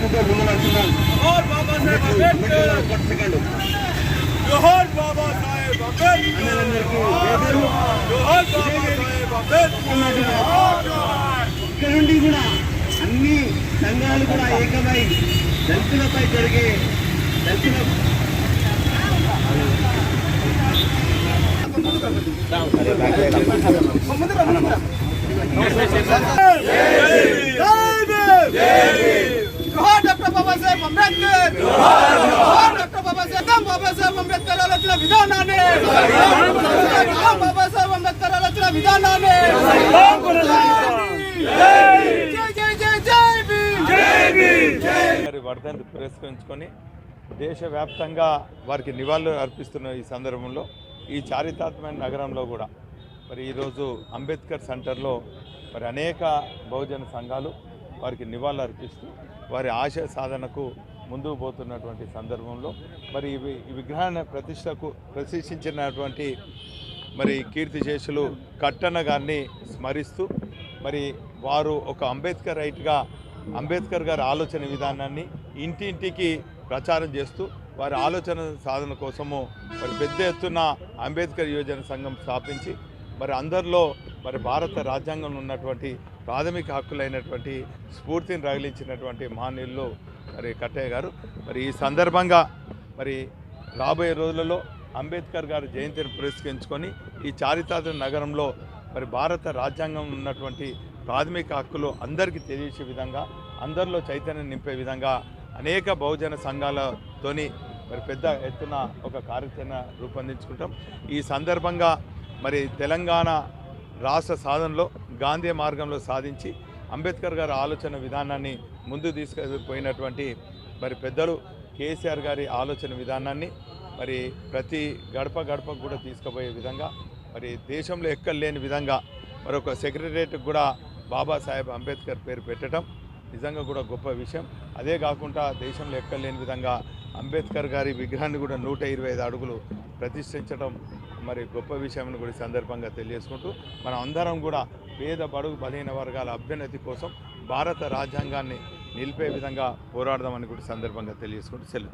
అధికారులు మద్దతుతో ముందు నడుస్తున్నాం జోహార్ బాబా సాహెబ్ అంబేద్కర్ ఒక్క సెకండ్ జోహార్ బాబా సాహెబ్ అంబేద్కర్ అందరికీ పేదలు జోహార్ బాబా సాహెబ్ అంబేద్కర్ ఇక్కడ నుండి కూడా అన్ని సంఘాలు కూడా ఏకమై దళితులపై జరిగే దళితుల జోహార్ బాబాసాహెబ్ అంబేద్కర్. డాక్టర్ బాబాసాహెబ్ బాబాసాహెబ్ అంబేద్కర్ ఆలోచన విధానాన్ని. బాబాసాహెబ్ అంబేద్కర్ ఆలోచన విధానాన్ని. జై జై వర్ధంతి పురస్కరించుకొని దేశవ్యాప్తంగా వారికి నివాళులు అర్పిస్తున్న ఈ సందర్భంలో ఈ చారిత్రాత్మక నగరంలో కూడా మరి ఈరోజు అంబేద్కర్ సెంటర్లో మరి అనేక బహుజన సంఘాలు వారికి నివాళులు అర్పిస్తూ వారి ఆశయ సాధనకు ముందుకు పోతున్నటువంటి సందర్భంలో మరి ఇవి ఈ విగ్రహాన్ని ప్రతిష్టకు ప్రతిష్ఠించినటువంటి మరి కీర్తిశేషులు కట్టన గారిని స్మరిస్తూ మరి వారు ఒక అంబేద్కర్ రైట్గా అంబేద్కర్ గారి ఆలోచన విధానాన్ని ఇంటింటికి ప్రచారం చేస్తూ వారి ఆలోచన సాధన కోసము మరి పెద్ద ఎత్తున అంబేద్కర్ యువజన సంఘం స్థాపించి మరి అందరిలో మరి భారత రాజ్యాంగంలో ఉన్నటువంటి ప్రాథమిక హక్కులైనటువంటి స్ఫూర్తిని రగిలించినటువంటి మహనీయులు మరి కట్టయ్య గారు. మరి ఈ సందర్భంగా మరి రాబోయే రోజులలో అంబేద్కర్ గారి జయంతిని పురస్కరించుకొని ఈ చారిత్రాత్మక నగరంలో మరి భారత రాజ్యాంగం ఉన్నటువంటి ప్రాథమిక హక్కులు అందరికీ తెలియచే విధంగా అందరిలో చైతన్యం నింపే విధంగా అనేక బహుజన సంఘాలతోని మరి పెద్ద ఎత్తున ఒక కార్యాచరణ రూపొందించుకుంటాం. ఈ సందర్భంగా మరి తెలంగాణ రాష్ట్ర సాధనలో గాంధీ మార్గంలో సాధించి అంబేద్కర్ గారి ఆలోచన విధానాన్ని ముందు తీసుకుపోయినటువంటి మరి పెద్దలు కేసీఆర్ గారి ఆలోచన విధానాన్ని మరి ప్రతి గడప గడపకు కూడా తీసుకుపోయే విధంగా మరి దేశంలో ఎక్కడ లేని విధంగా మరొక సెక్రటరియట్కి కూడా బాబాసాహెబ్ అంబేద్కర్ పేరు పెట్టడం నిజంగా కూడా గొప్ప విషయం. అదే కాకుండా దేశంలో ఎక్కడ లేని విధంగా అంబేద్కర్ గారి విగ్రహాన్ని కూడా నూట ఇరవై ఐదు అడుగులు ప్రతిష్ఠించడం మరి గొప్ప విషయం కూడా సందర్భంగా తెలియజేసుకుంటూ మనం అందరం కూడా పేద బడుగు బలహీన వర్గాల అభ్యున్నతి కోసం భారత రాజ్యాంగాన్ని నిలిపే విధంగా పోరాడదామని కూడా సందర్భంగా తెలియజేసుకుంటూ సెలవు